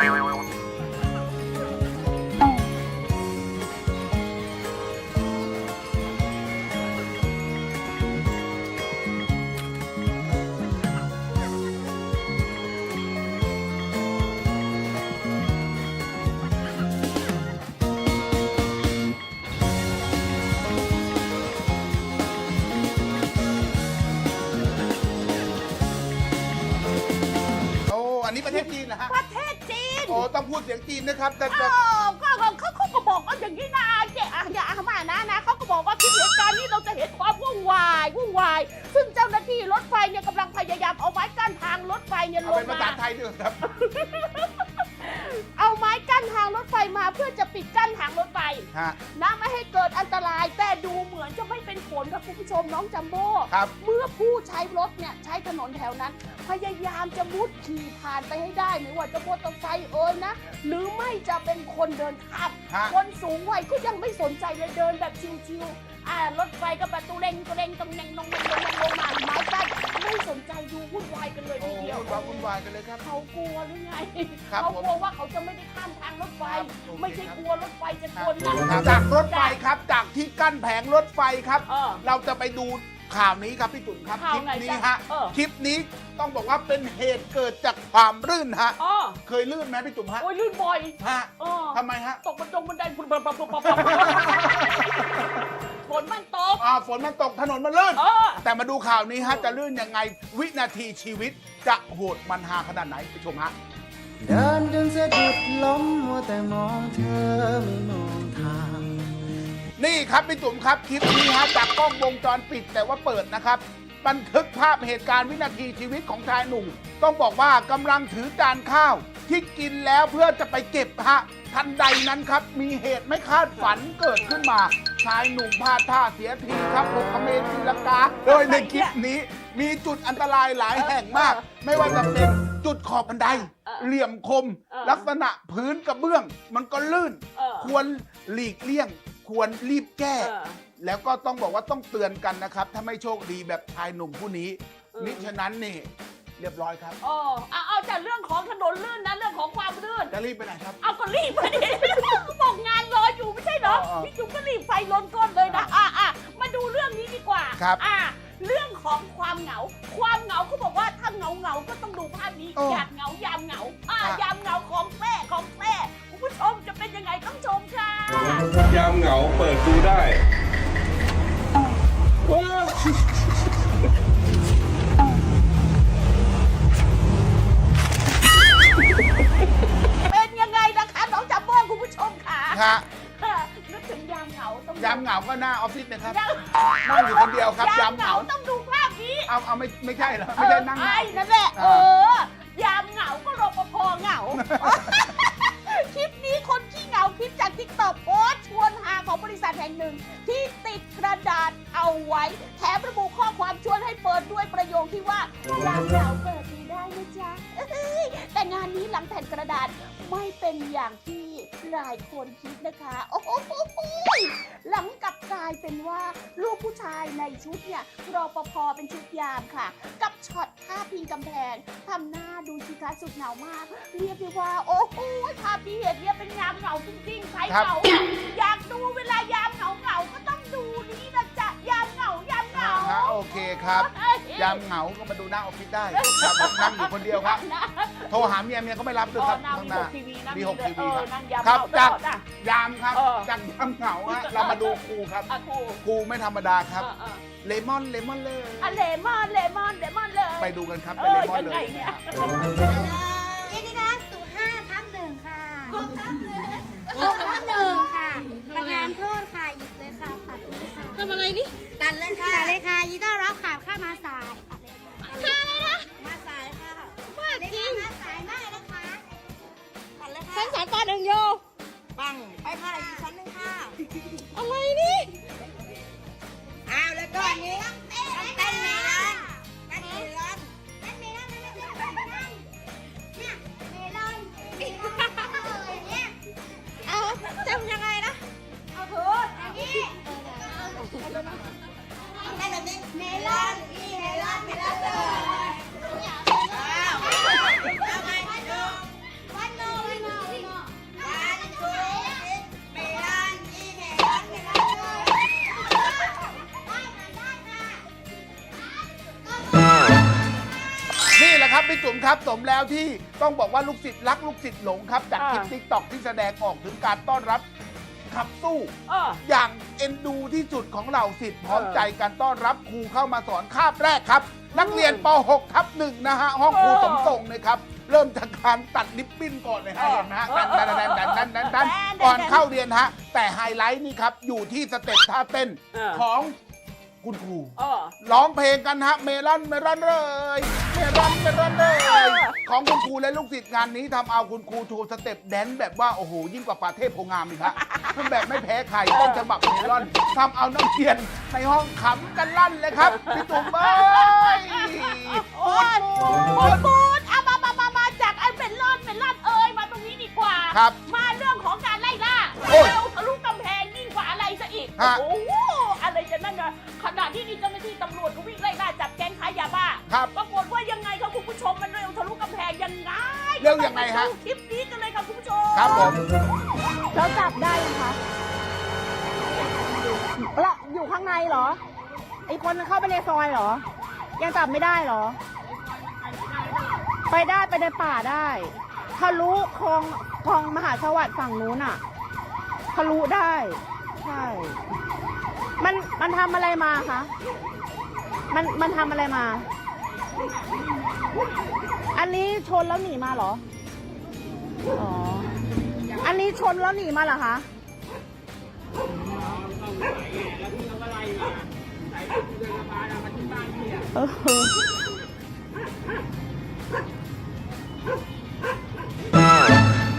Bye. พูดเสียงจีนนะครับ แต่เอแต่อก็ก็เขาเขาก็บอกว่าอย่างนี้นะเจ๊อะอย่าเอามานะนะเขาก็บอกว่าคลิปเหตุการณ์นี้เราจะเห็นความวุ่นวายวุ่นวาย ซึ่งเจ้าหน้าที่รถไฟเนี่ยกำลังพยายามเอาไม้กั้นทางรถไฟเนี่ยเอาลเป็งนภามา ษาไทยด้วยครับเอาไม้ กั้นทางรถไฟมาเพื่อจะปิดกั้นทางรถไฟฮะ นะไม่ให้เกิดอันตรายแต่ดูเหมือนจะไม่เป็นผลครับคุณผู้ชมน้องจัมโบ้ครับ เมื่อผู้ใช้รถเนี่ยใช้ถนนแถวนั้น พยายามจะมุดขี่ผ่านไปให้ได้ไม่ว่าจะมอเตอร์ไซค์เอ่ยนะ หรือไม่จะเป็นคนเดินข้าม ฮะ คนสูงวัยก็ยังไม่สนใจเลยเดินแบบชิวๆอ่ารถไฟก็แบบตุเรงตุเรงตรงเน่งตรงเน่งตรงเน่งลงมา ไม้กั้นไม่สนใจดูวุ่นวายกันเลยโอ้ทีเดียววุ่นวายวุ่นวายกันเลยครับ เขากลัวหรือไง ครับเขาผมกลัวว่าเขาจะไม่ได้ข้ามทางรถไฟ ครับโอเคไม่ใช่ครับกลัวรถไฟจะชนนะจากรถไฟครับ จากที่กั้นแผงรถไฟครับ เออ เราจะไปดูข่าวนี้ครับพี่จุนครับข่าควลิปไหนนี้จ๊ะฮะ เออ คลิปนี้ต้องบอกว่าเป็นเหตุเกิดจากความรื่นฮะ อ๋อเคยลื่นไหมพี่จุ๋มฮะ โอ้ยลื่นบ่อยฮะเออทำไมฮะ ตกบันดงบันไดปุ๊บปุ๊บปุ๊บปุ๊บปุ๊บ ฝนมันตก อ่าฝนมันตกถนนมันลื่น เออ แต่มาดูข่าวนี้ฮะจะลื่นยังไงวินาทีชีวิตจะโหดมันหาขนาดไหนไปชมฮะ เดินจนสะดุดล้มมัวแต่มองเธอไม่มองทาง นี่ครับพี่จุ๋มครับคลิปนี้ฮะจากกล้องวงจรปิดแต่ว่าเปิดนะครับ บันทึกภาพเหตุการณ์วินาทีชีวิตของชายหนุ่ม ต้องบอกว่ากำลังถือจานข้าว ที่กินแล้วเพื่อจะไปเก็บฮะ ทันใดนั้นครับ มีเหตุไม่คาดฝันเกิดขึ้นมา ชายหนุ่มพลาดท่าเสียทีครับหกเขมรตีลังกา โดยในคลิปนี้มีจุดอันตรายหลายแห่งมาก ไม่ว่าจะเป็นจุดขอบบันไดเออเหลี่ยมคมเออลักษณะพื้นกระเบื้อง มันก็ลื่นเออควรหลีกเลี่ยง ควรรีบแก้เออแล้วก็ต้องบอกว่าต้องเตือนกันนะครับ ถ้าไม่โชคดีแบบชายหนุ่มผู้นี้เออมิฉะนั้นนี่ เรียบร้อยครับ อ๋อเอาเอาแต่เรื่องของถนนลื่นนะเรื่องของความลื่น จะรีบไปไหนครับ เอาก็รีบไปดิก็บอกงานรออยู่ไม่ใช่เหรอเออเออพี่จุ๊บก็รีบไฟลนก้นเลยนะอะอะมาดูเรื่องนี้ดีกว่าครับ อะเรื่องของความเหงา ความเหงาเขาบอกว่าถ้าเหงาเหงาๆก็ต้องดูภาพนี้โอ้อยากเหงายามเหงาอะอะยามเหงาของแม่ของแม่คุณผู้ชมจะเป็นยังไงต้องชมค่ะยามเหงาเปิดดูได้เป็น มค่ะฮะนึกถึงยามเหงาต้องยามเหงาก็หน้าออฟฟิศนะครับยามนั่งอยู่คนเดียวครับยายามมเหเหงางาต้องดูภาพนี้เอาเอาไม่ไม่ใช่เหรอไม่ใช่นั่งเหงา ไอ้นั่นแหละอ่าเออยามเหงาก็รปภเหงา คลิปนี้คนขี้เหงาคลิปจากทิกตอกโพสต์ชวนหาของบริษัทแห่งหนึ่ง ที่ติดกระดาษเอาไว้ แถมระบุข้อความชวนให้เปิดด้วยประโยคที่ว่ายามเหงาเปิดดูได้นะจ๊ะเอ้ยแต่งานนี้หลังแผ่นกระดาษไม่เป็นอย่างที่ หลายคนคิดนะคะ โอ้โหหลังกลับกลายเป็นว่าลูกผู้ชายในชุดเนี่ยรปภเป็นชุดยามค่ะ กับช็อตท่าพิงกำแพงทำหน้าดูสิคะสุดเหงามาก เรียกได้ว่า โอ้โหภาพที่เห็นเนี่ยเป็นยามเหงาจริงๆใครครับเหงาอะอยากดูเวลายามเหงาเหงาๆก็ต้องดูนี้นะจ๊ะยามเหงายามเหงาฮะโอเคครับเอ้ยามเหงาก็มาดูหน้าออฟฟิศได้ครับผมนั่งอยู่คนเดียวครับนะ โทรหาเมียเมียก็ไม่รับด้วยอ๋คอรับนั่งข้างมีหน้าหกทีวีนั่งมีหกเลยทีวีเออครับนั่งยามครับเหงาจากตลอดอะยามครับเออ จากยามเหงาฮะเรามาดูครูครับอะครูครูไม่ธรรมดาครับ เออเออเลมอนเลมอนเลยอะเลมอนเลมอนเลมอนเลย ไปดูกันครับเอเป็นเลอมอนยังเลไงย เนี่ยยินดีต้อนรับสู่ห้าทับหนึ่งค่ะหกทับหนึ่งหกทับหนึ่งค่ะประธานโทษค่ะหยิบเลยค่ะตัดเลยค่ะทำอะไรนี่ตัดเลยค่ะตัดเลยค่ะยินดีต้อนรับค่ะข้ามาสายตั จุ๋มครับสมแล้วที่ต้องบอกว่าลูกศิษย์รักลูกศิษย์หลงครับจากคลิปอ่าติ๊กต็อกที่แสดงออกถึงการต้อนรับขับสู้ เออ อย่างเอ็นดูที่สุดของเหล่าศิษย์พร้อมเออใจกันต้อนรับครูเข้ามาสอนคาบแรกครับ นักเรียนป .6 ทับหนึ่งนะฮะ ห้องครูเออสมทรงเลยครับ เริ่มจากการตัดลิปบิ้นก่อนเลยฮะเออเห็นไหมฮะเอดัอนดันดันดันดันดันดันแดนก่อนแดนเข้าเรียนฮะ แต่ไฮไลท์นี่ครับ อยู่ที่สเต็ปท่าเต้นเออ ของ คุณครูเออ ร้องเพลงกันฮะ เมลอนเมลอนเลยเมลอนเมลอนเลยเออของคุณครูและลูกศิษย์งานนี้ทำเอาคุณครูโชว์สเต็ปแดนซ์แบบว่าโอ้โหยิ่งกว่าป่าเทพโพงามอีกฮะมันแบบไม่แพ้ใครต้นฉบับเมลอนทำเอาน้ำเทียนในห้องขำกันลั่นเลยครับพี่ตุ๋มเอ้ย อยเหรอ ยังจับไม่ได้เหรอ ไปได้ไปในป่าได้ทะลุคลองคลองมหาสวัสดิ์ฝั่งนู้นอะทะลุได้ ใช่ มันมันทำอะไรมาคะ มันมันทำอะไรมา อันนี้ชนแล้วหนีมาเหรอ อ๋อ อันนี้ชนแล้วหนีมาเหรอคะ เออ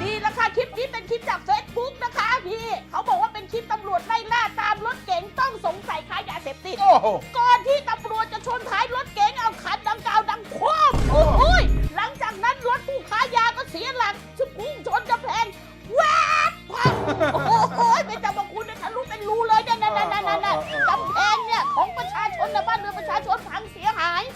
นี่แหละค่ะคลิปนี้เป็นคลิปจากเฟซบุ๊กนะคะพี่เขาบอกว่าเป็นคลิปตำรวจไล่ล่าตามรถเก๋งต้องสงสัยค้ายาเสพติด โอ้โห ก่อนที่ตำรวจจะชนท้ายรถเก๋งเอาคันดังกล่าวดังคว่ำโอ้ โอ้ย หลังจากนั้นรถผู้ค้ายาก็เสียหลักชพุ่งชนกำแพงแวบพังโอ้โหเป็นจังหวะคุณเนี่ยทะลุเป็นรูเลยนั่นนั่นนั่นนั่นนั่น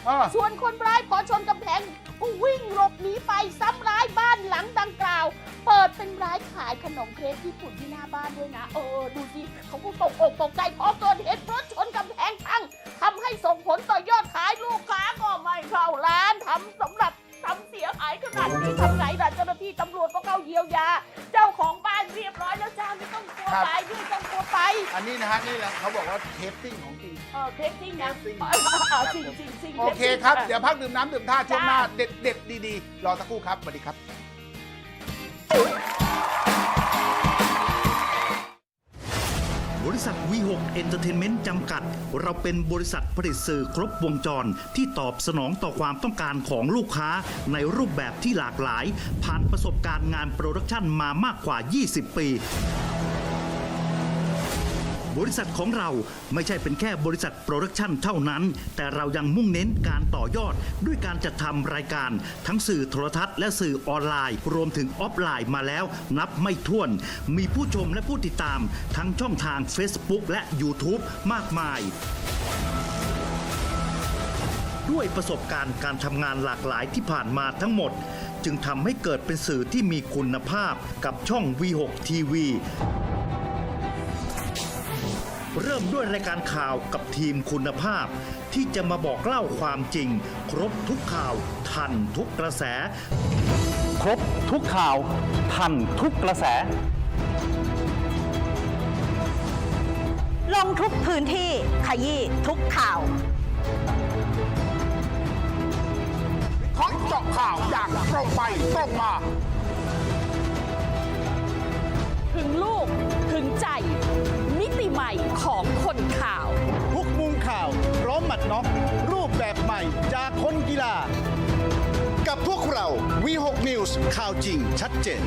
อ่า ส่วนคนร้ายพอชนกำแพงก็วิ่งหลบหนีไปซ้ำร้ายบ้านหลังดังกล่าว เปิดเป็นร้านขายขนมเครปญี่ปุ่นที่หน้าบ้านด้วยนะ เออ ดูสิเขาก็ตกอกตกใจพอเกิดเหตุรถชนกำแพงพังทำให้ส่งผลต่อยอดขายลูกค้าก็ไม่เข้าร้านทำสำหรับทำเสียหายขนาดนี้ทำไงล่ะเจ้าหน้าที่ตำรวจก็เข้าเยียวยา เจ้าของบ้านเรียบร้อยแล้วจ้าไม่ต้องกลัวครับตายด้วยต้องกลัวไป อันนี้นะฮะนี่แหละเขาบอกว่าเทปติ้งของจริง เออเครปจริงนะเครปจริง เออจริงจริงจริง โอเคครับปจงเดี๋ยวพักดื่มน้ำดื่มท่าช่วงหน้าจ้าเด็ดเด็ดๆดีๆ รอสักครู่ครับสวัสดีครับ บริษัทวีหกเอนเตอร์เทนเมนต์จำกัด เราเป็นบริษัทผลิตสื่อครบวงจร ที่ตอบสนองต่อความต้องการของลูกค้าในรูปแบบที่หลากหลาย ผ่านประสบการณ์งานโปรดักชันมามากกว่า 20 ปี บริษัทของเราไม่ใช่เป็นแค่บริษัทโปรดักชันเท่านั้น แต่เรายังมุ่งเน้นการต่อยอด ด้วยการจัดทำรายการ ทั้งสื่อโทรทัศน์และสื่อออนไลน์ รวมถึงออฟไลน์มาแล้ว นับไม่ถ้วน มีผู้ชมและผู้ติดตาม ทั้งช่องทาง Facebook และ YouTube มากมายด้วยประสบการณ์การทำงานหลากหลายที่ผ่านมาทั้งหมด จึงทำให้เกิดเป็นสื่อที่มีคุณภาพกับช่อง V6 TV เริ่มด้วยรายการข่าวกับทีมคุณภาพ ที่จะมาบอกเล่าความจริง ครบทุกข่าว ทันทุกกระแส ครบทุกข่าว ทันทุกกระแส ลงทุกพื้นที่ขยี้ทุกข่าวขอเจาะข่าวอย่างตรงไปตรงมา ถึงลูกถึงใจ ใหม่ของคนข่าว ทุกมุมข่าวพร้อมหมัดน็อกรูปแบบใหม่จากคนกีฬา กับพวกเรา V6 News ข่าวจริงชัดเจน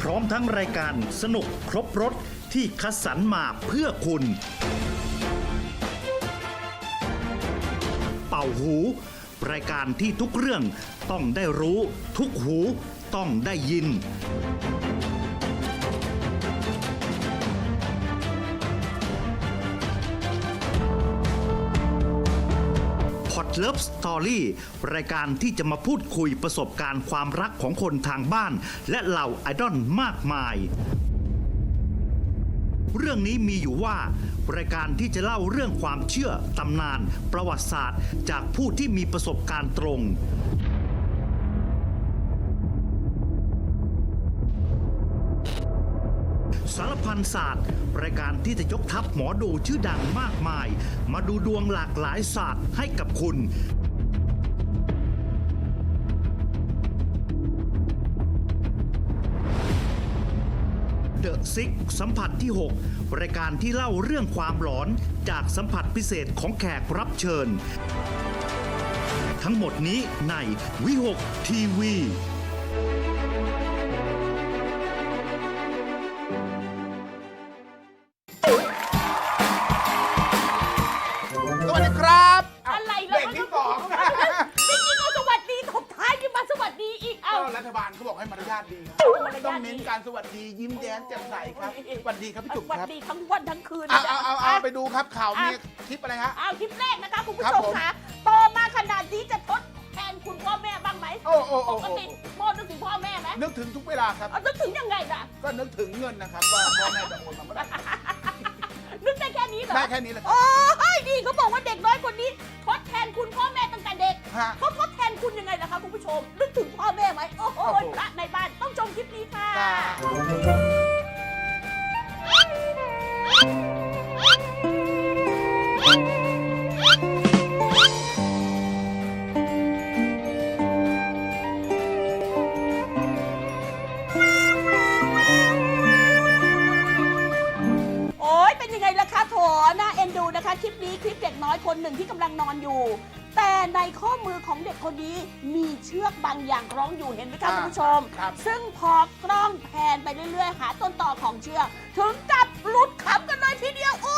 พร้อมทั้งรายการสนุกครบรถที่คัดสรรมาเพื่อคุณ เป่าหู รายการที่ทุกเรื่องต้องได้รู้ ทุกหูต้องได้ยินพอดเลิฟสตอรี่รายการที่จะมาพูดคุยประสบการณ์ความรักของคนทางบ้าน และเหล่าไอดอลมากมาย เรื่องนี้มีอยู่ว่า รายการที่จะเล่าเรื่องความเชื่อตำนาน ประวัติศาสตร์ จากผู้ที่มีประสบการณ์ตรง สารพันศาสตร์ รายการที่จะยกทัพหมอดูชื่อดังมากมาย มาดูดวงหลากหลายศาสตร์ให้กับคุณ เดอะซิกสัมผัสที่ 6 รายการที่เล่าเรื่องความหลอนจากสัมผัสพิเศษของแขกรับเชิญ ทั้งหมดนี้ในวิหกทีวี รัฐบาลเขาบอกให้มารยาทดีครับมารยาทดีต้องเน้นการสวัสดียิ้มแย้มแจ่มใสครับสวัสดีครับพี่จุ๊บสวัสครับดีทั้งวันทั้งคืนเอาเอาเอาเอาไปดูครับข่าวมีอะคลิปอะไรฮะ เอาคลิปแรกนะคะคุณผู้ครับชมผมค่ะโตมาขนาดนี้จะทดแทนคุณพ่อแม่บ้างไหมโอ้โอ้โอ้ปโอ้กติพ่อนึกถึงพ่อแม่ไหมนึกถึงทุกเวลาครับ เอานึกถึงยังไงล่ะ ก็นึกถึงเงินนะครับว่าพ่อแม่จะโอนมาเมื่อไหร่ นึกได้แค่นี้เหรอได้แค่นี้แหละครับโอ้ยนี่เขาบอกว่าเด็กน้อยคนนี้ทดแทนคุณพ่อแม่ตั้งแต่เด็กฮะ เขาทดแทนคุณยังไงล่ะคะคุณผู้ชมนึกถึงพ่อแม่ไหมโอ้โหโอ้โหพระในบ้านต้องชมคลิปนี้ค่ะค่ะโคนหนึ่งที่กำลังนอนอยู่ แต่ในข้อมือของเด็กคนนี้มีเชือกบางอย่างคล้องอยู่เห็นไหมคะอ่าคุณผู้ชม ครับ ซึ่งพอกล้องแพนไปเรื่อย ๆ หาต้นต่อของเชือก ถึงกับหลุดขำกันเลยทีเดียวโอ้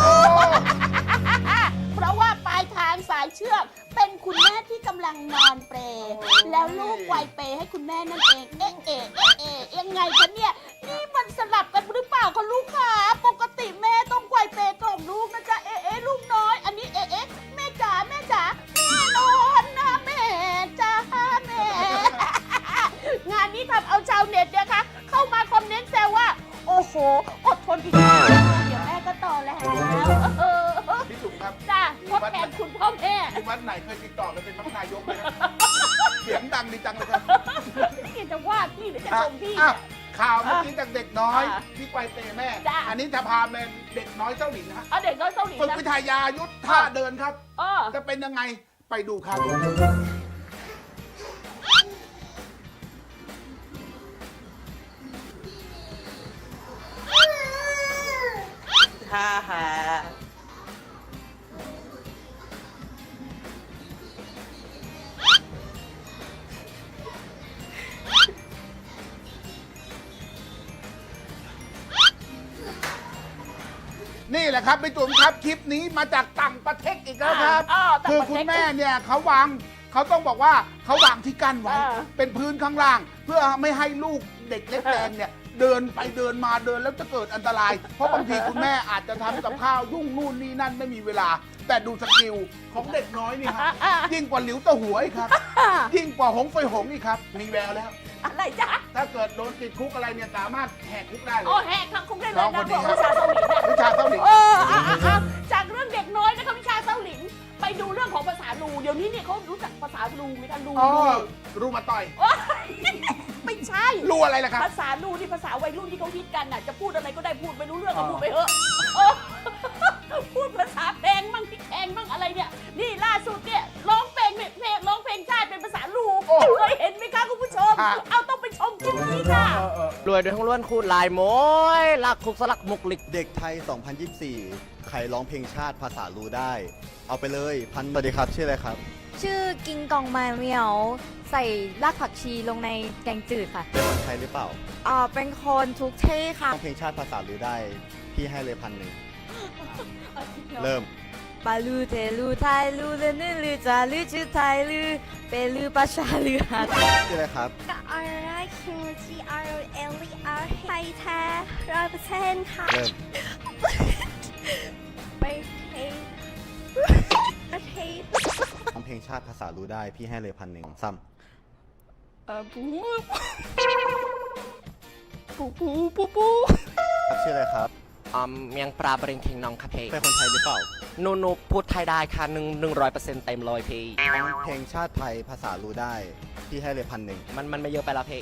เพราะว่าปลายทางสายเชือก เป็นคุณแม่ที่กำลังนอนเปรย์แล้วลูกไวยเปรย์ให้คุณแม่นั่นเอง เอ๊ะเอ๊ะเอ๊ะเอ๊ะยังไงคะเนี่ย นี่มันสลับกันหรือเปล่าคะลูกคะปก อดทนอีกนิดเดียวเดี๋ยวแม่ก็ต่อแล้วเออพี่จุ๊บครับจ้าทดแทนคุณพ่อแม่ที่วัดไหนเคยติดต่อไปเป็นพระนายกเลยนะเสียงดังดีจังเลยครับพี่จะว่าพี่หรือจะชมพี่ อ้าวข่าวเมื่อกี้จากเด็กน้อยอะที่ไปเตะแม่ จ้ะ อันนี้จะพาเป็นเด็กน้อยเจ้าหลินนะฮะเอาเด็กน้อยเกาหลีฝึกนะวิทยายุทธท่าเดินครับ เออ จะเป็นยังไงไปดูครับ ฮ่าฮ่านี่แหละครับพี่จุ๋มครับคลิปนี้มาจากต่างประเทศอีกแล้วครับอ่าต่างคือประเทศคุณแม่เนี่ยเขาวางเขาต้องบอกว่าเขาวางที่กั้นไว้ อ่าเป็นพื้นข้างล่าง เพื่อไม่ให้ลูกเด็กเล็กแดงเนี่ย เดินไปเดินมาเดินแล้วจะเกิดอันตราย เพราะบางทีคุณแม่อาจจะทำกับข้าวยุ่งนู่นนี่นั่นไม่มีเวลา แต่ดูสกิลของเด็กน้อยนี่ครับอ่ายิ่งกว่าหลิวเตะหัวอีกครับอ่ายิ่งกว่าหงไฟหงอีกครับ มีแววแล้ว อะไรจ๊ะถ้าเกิดโดนติดคุกอะไรเนี่ยสามารถแหกคุกได้เลโอ้ย แหกทางคุกได้เลน้ยองคนะนบนี้อกครับวิชาเกาหลีเนี่ยวิชาเกาหลีเอออะอะอะจากเรื่องเด็กน้อยนะคะวิชาเกาหลินไปดูเรื่องของภาษาลูเดี๋ยวนี้เนี่ยเขารู้จักภาษาลูไหมคะลูอ๋อลูรูมาต่อย โอ๊ยไม่ ใช่ รูอะไรล่ะครับภาษาลูนี่ภาษาวัยรุ่นที่เขาฮิตกันน่ะจะพูดอะไรก็ได้พูดไม่รู้เรื่องก็อ๋อพูดไปเถอะเออพูดภาษาแพงมั่งพริกแพงมั่งอะไรเนี่ย นี่ล่าสุดเนี่ยร้องเพลงเพลงร้องเพลงชาติเป็นภาษาลูเคยเห็นไหมคะคุณผู้ชม เอาต้องไปชมคลิปนี้ค่ะเออเออรวยด้วยทั้งล้วนคูณลายโมยลักคุกสลักมุกลิก เด็กไทย 2024 ใครร้องเพลงชาติภาษารู้ได้ เอาไปเลยพันสวัสดีครับ ชื่ออะไรครับ ชื่อกิงกองมาเมียว ใส่รากผักชีลงในแกงจืดค่ะเป็นคนไทยหรือเปล่าอ่าเป็นคนทุกที่ค่ะ ร้องเพลงชาติภาษารู้ได้ พี่ให้เลยพันหนึ่งเริ่ม ปาลูเทลูไทยลูเลนึลูจาลูจือไทยลู เปลูปาชาลูฮาชื่ออะไรครับก็อาราคิมจีอาร์เอลีอาร์ไทยแท้ร้อยเปอร์เซ็นต์ค่ะเริ่มไปเทประเทศร้องเพลงชาติภาษารู้ได้พี่ให้เลยพันหนึ่งซ้เออปูปูปูปูปูำครับชื่ออะไรครับอืมเมียงปลาบริงทิงน้องค่ะเพเป็นคนไทยหรือเปล่า หนูหนูพูดไทยได้ค่ะหนึ่งหนึ่งร้อยเปอร์เซ็นต์เต็มเลยพี่ เพลงชาติไทยภาษารู้ได้ พี่ให้เลยพันหนึ่งมันมันไม่เยอะไปและเพ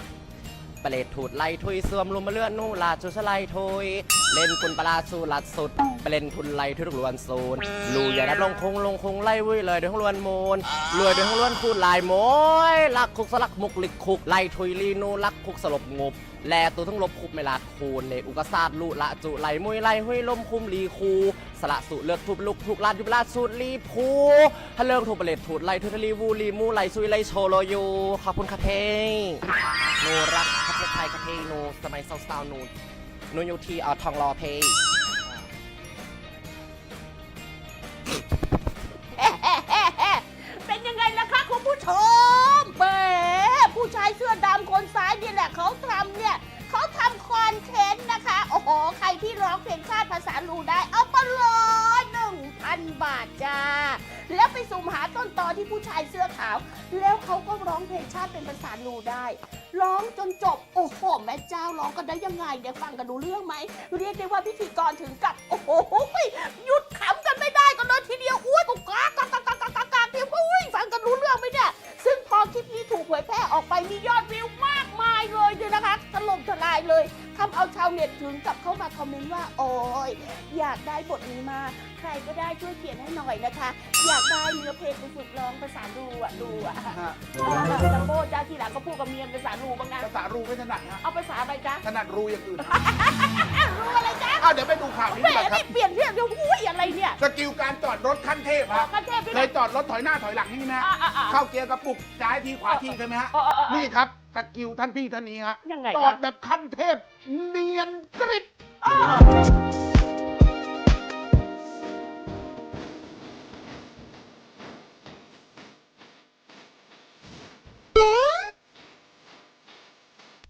เปรตถูดไล่ทุยเสื่อมลมมาเลื่อนนู่ลาจุสไลทุยเล่นกุนปลาสูลัดสุดไปเล่นทุนไล่ทุยทุกลวนซูนลูอย่าดับลงคงลงคงไล่วุ้ยเลยเดี๋ยวห้องลวนมูลรวยเดี๋ยวห้องลวนคูดลายโมยลักคุกสลักมุกลิกคุกไล่ทุยลีนูลักคุกสลบงบแลตัวทั้งลบคุบเมลาดคูณเนอุกซาดลุละจุไหลมุยไล่หุยลมคุมลีคู สละสุเลือกทุบลุกทุกลาดยุบลาดสุดลีพูถ้าเลิกถูกเปรตถูดไลทุทลีวูลีมูไลซุยไลโชโลยูขอบคุณค่ะเพหนูรักประเทไทยค่ะเพหนูสมัยสาวๆหนูหนูยูทีเอ่อทองรอเพเป็นยังไงล่ะคะคุณผู้ชมแหมผู้ชายเสื้อดำคนซ้ายนี่แหละเขาทำเนี่ย เขาทำคอนเทนต์นะคะ โอ้โห ใครที่ร้องเพลงชาติภาษาลูได้ เอาไปเลยหนึ่งพันบาทจ้า แล้วไปสุ่มหาต้นตอที่ผู้ชายเสื้อขาว แล้วเขาก็ร้องเพลงชาติเป็นภาษาลูได้ ร้องจนจบ โอ้โห แม่เจ้าร้องกันได้ยังไง เดี๋ยวฟังกันดูเรื่องไหม เรียกได้ว่าพิธีกรถึงกับ โอ้โหหยุดขำกันไม่ได้กันเลยทีเดียว อุ้ยกูกากากากากากากาเดียวอุ้ยฟังกันรู้เรื่องไหมเนี่ย ซึ่งพอคลิปนี้ถูกเผยแพร่ออกไปมียอดวิวมากายเลยเนี่ยนะคะถล่มทลายเลยทำเอาชาวเน็ตถึงกับเข้ามาคอมเมนต์ว่าโอ้ยอยากได้บทนี้มากใครก็ได้ช่วยเขียนให้หน่อยนะคะ อยากได้เนื้อเพลงไปฝึกร้องภาษาดูอะดูอะฮะจัมโบ้จ้าทีหลังก็พูดกับเมียภาษาดูบ้างนะภาษารูไม่ถนัดฮะเอาภาษาอะไรจ๊ะถนัดรูอย่างอื่นรู้อะไรจ๊ะอ้าวเดี๋ยวไปดูข่าวนี้แหมดีกว่าครับ นี่เปลี่ยนเรื่องเดียวอุ้ยอะไรเนี่ย สกิลการจอดรถขั้นเทพออฮะกกันเทพไปเคเลยยจอดรถถอยหน้าถอยหลังนี่ไหมฮะอะอะอะเข้าเกียร์กระปุกซ้ายทีขวาทีใช่ไหมฮะเออเออเออนี่ครับ สกิลท่านพี่ท่านนี้ฮะยังไงจอคะดแบบขั้นเทพ เนียนกริบ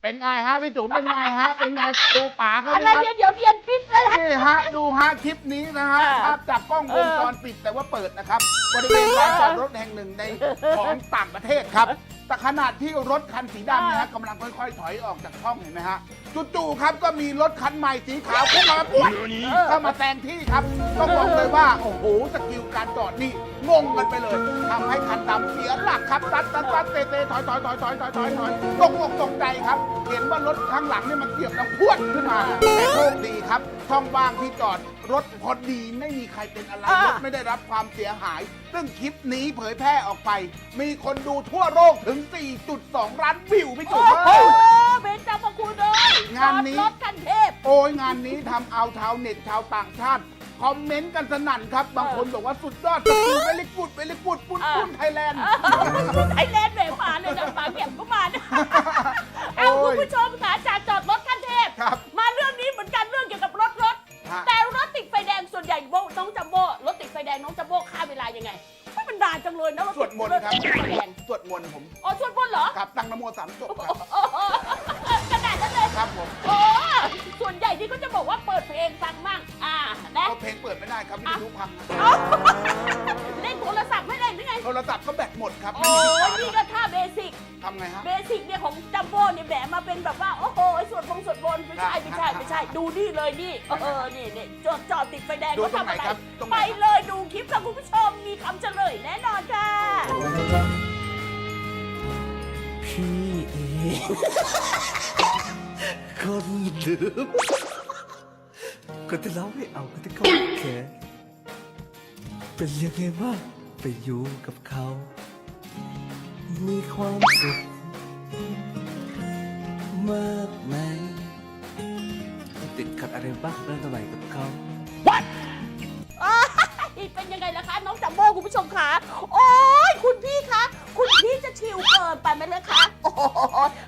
เป็นไงฮะพี่จุ๋มเป็นไงฮะเป็นไงดูป๋าเขาอะไรดิครับเนี่ยเดี๋ยวเรียนพิษเลยนะ นี่ฮะดูฮะคลิปนี้นะฮะอ่าภาพจากกล้องวงจรปิดแต่ว่าเปิดนะครับบริเวณลานจอดรถแห่งหนึ่งในของต่างประเทศครับ แต่ขนาดที่รถคันสีดำนะฮะกำลังค่อยๆ ถอยออกจากช่องเห็นไหมฮะจู่ๆครับก็มีรถคันใหม่สีขาวเข้ามาปุ๊บเข้ามาแซงที่ครับต้องบอกเลยว่า โอ้โหสกิลการจอดนี่งงกันไปเลยทำให้คันดำเสียหลักครับตัดตัดตัดเตะเตะถอยถอยถอยถอยถอยถอยถอยตกอกตกใจครับ เห็นว่ารถข้างหลังเนี่ยมันเกี่ยวกับพวดขึ้นมาแต่โชคดีครับ ช่องว่างที่จอด รถพอดีไม่มีใครเป็นอะไรอ่ารถไม่ได้รับความเสียหาย ซึ่งคลิปนี้เผยแพร่ออกไป มีคนดูทั่วโลกถึง 4.2ล้านวิวพี่จุ๋โอ้มโหเอ้ยเบนจามาคุณเลยงานนี้ รถคันเทพ โอ้ยงานนี้ทำเอาชาวเน็ตชาวต่างชาติ คอมเมนต์กันสนั่นครับ บางคนบอกว่าสุดยอดสกิลเวลิกูดเวลิกูดปุ้นปุ้นไทยแลนด์ ไอเลนแหวมาเลยนะปาเก็บก็มานะเอาโอ้คุยณผู้ชมค่ะจากจอดรถคันเทพ ครับมาเรื่องนี้เหมือนกันเรื่องเกี่ยวกับรถรถ ฮะ แต่รถติดไฟแด งส่วนใหญ่โบน้องจัมโบ้รถติดไฟแดงน้องจัมโบ้ฆ่าเวลายังไงไม่มันด่าจังเลยนะรถสวดมนต์ครับ ติดไฟแดงสวดมนต์ผมอ๋อสวดมนต์เหรอครับตั้งนโมสามจบครับโอ้โหขนาดนั้นเลยครับผมโอ้ส่วนใหญ่ที่เขาจะบอกว่าเปิดเพลงฟังมั่งอ่านะก็เพลงเปิดไม่ได้ครับวิทยุพังครับเอ้าเล่นโทรศัพท์ไม่ได้หรือไงโทรศัพท์ก็แบตหมดครับไม่โอ้มีที่ชาร์จนี่ก็ท่าเบสิกทำไงฮะเบสิกเนี่ยของจัมโบ้เนี่ยแหมมาเป็นแบบว่าโอ้โห ใช่ไม่ใช่ไม่ใช่ ดูนี่เลยนี่ เออนี่นี่จอดจอดติดไฟแดงดูเขาตรงทำไหนอะไรครับตรงไหน ไปเลยดูคลิปค่ะคุณผู้ชมมีคำเฉลยแน่นอนค่ะ พี่เองคนเดิมคนที่เราไม่เอาคนที่เขาแค่เป็นยังไงบ้างไปอยู่กับเขา มีความสุขมากไหมติดขัด อะไรบ้างเรื่องอะไรกับเขา What เป็นยังไงล่ะคะ น้องจัมโบ้คุณผู้ชมคะ โอ้ยคุณพี่คะ คุณพี่จะชิวเกินไปไหมเลยคะโอ้โห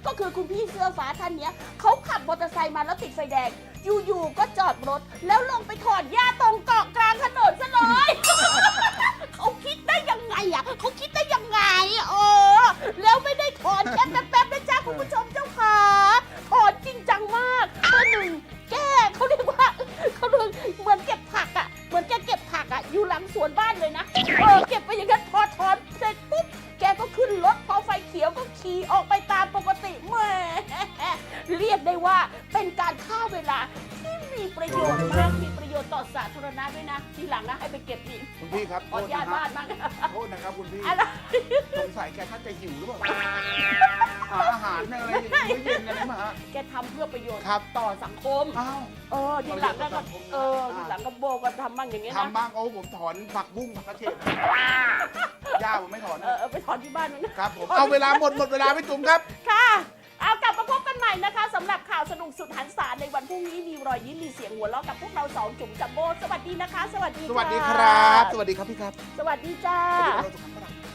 ก็คือคุณพี่เสื้อฟ้าท่านเนี้ยเขาขับมอเตอร์ไซค์มาแล้วติดไฟแดง อยู่ๆก็จอดรถ แล้วลงไปถอดหญ้าตรงเกาะกลางถนนซะเลย พี่ครับขออนุญาตโทษบ้านนะบ้างครับโทษนะครับคุณพี่ อะไร สงสัยแกท่านจะหิวหรือเปล่าหาอาหารอะไรมื้อเย็นอะไรมาฮะ แกทำเพื่อประโยชน์ครับ ต่อสังคม อ้าว เออทีหลังก็ประโยชน์ต่อสังคมนะเออทีหลังก็โบก็ทำบ้างอย่างเงี้ยนะ ทำบ้างโอ้ผมถอนผักบุ้งผักกระเฉดย่าผมไม่ถอนเออเออไปถอนที่บ้านนู้นนะครับผม เอาเวลาหมดหมดเวลาพี่จุ๋มครับ ค่ะ เอากลับมาพบกันใหม่นะคะสำหรับข่าวสนุกสุดหันษาในวันพรุ่งนี้มีรอยยิ้มมีเสียงหัวเราะกับพวกเราสองจุ๋มจัมโบ้สวัสดีนะคะ สวัสดีสวัสดีะครับ สวัสดีครับพี่ครับ สวัสดีจ้าเราสุขภาพร่า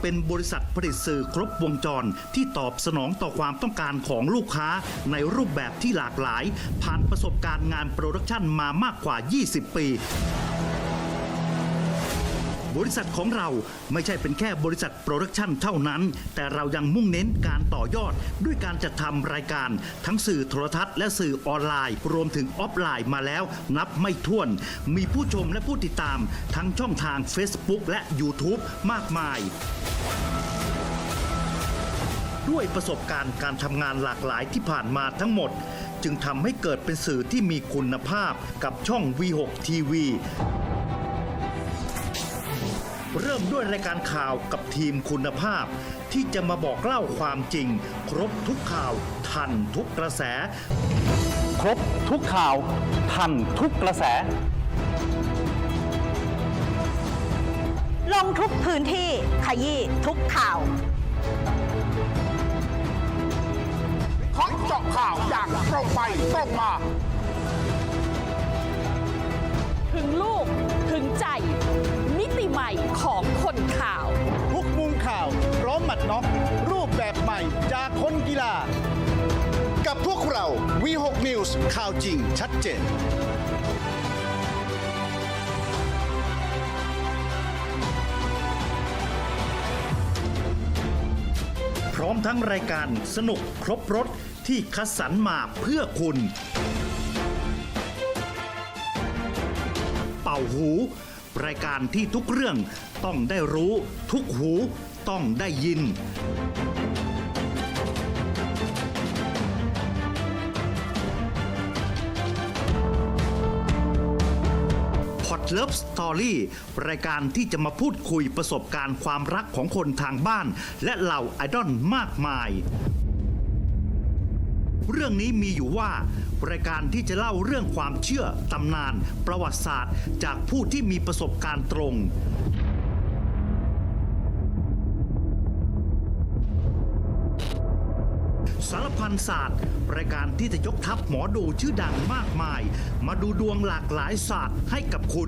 เป็นบริษัทผลิตสื่อครบวงจร ที่ตอบสนองต่อความต้องการของลูกค้าในรูปแบบที่หลากหลาย ผ่านประสบการณ์งานโปรดักชันมามากกว่า 20 ปี บริษัทของเราไม่ใช่เป็นแค่บริษัทโปรดักชันเท่านั้น แต่เรายังมุ่งเน้นการต่อยอด ด้วยการจัดทำรายการ ทั้งสื่อโทรทัศน์และสื่อออนไลน์ รวมถึงออฟไลน์มาแล้ว นับไม่ถ้วน มีผู้ชมและผู้ติดตาม ทั้งช่องทาง Facebook และ YouTube มากมายด้วยประสบการณ์การทำงานหลากหลายที่ผ่านมาทั้งหมด จึงทำให้เกิดเป็นสื่อที่มีคุณภาพกับช่อง V6 TV เริ่มด้วยรายการข่าวกับทีมคุณภาพ ที่จะมาบอกเล่าความจริง ครบทุกข่าวทันทุกกระแส ครบทุกข่าวทันทุกกระแส ลงทุกพื้นที่ขยี้ทุกข่าวเคาะเจาะข่าวอย่างตรงไปตรงมา ถึงลูกถึงใจมิติใหม่ของคนข่าว ทุกมุมข่าวพร้อมหมัดน็อกรูปแบบใหม่จากคนกีฬา กับพวกเรา V6 News ข่าวจริงชัดเจน พร้อมทั้งรายการสนุกครบรถที่คัดสรรมาเพื่อคุณ เป่าหู รายการที่ทุกเรื่องต้องได้รู้ ทุกหูต้องได้ยินพอดเลิฟสตอรี่รายการที่จะมาพูดคุยประสบการณ์ความรักของคนทางบ้าน และเหล่าไอดอลมากมาย เรื่องนี้มีอยู่ว่า รายการที่จะเล่าเรื่องความเชื่อ ตำนาน ประวัติศาสตร์ จากผู้ที่มีประสบการณ์ตรง สารพันศาสตร์ รายการที่จะยกทัพหมอดูชื่อดังมากมาย มาดูดวงหลากหลายศาสตร์ให้กับคุณ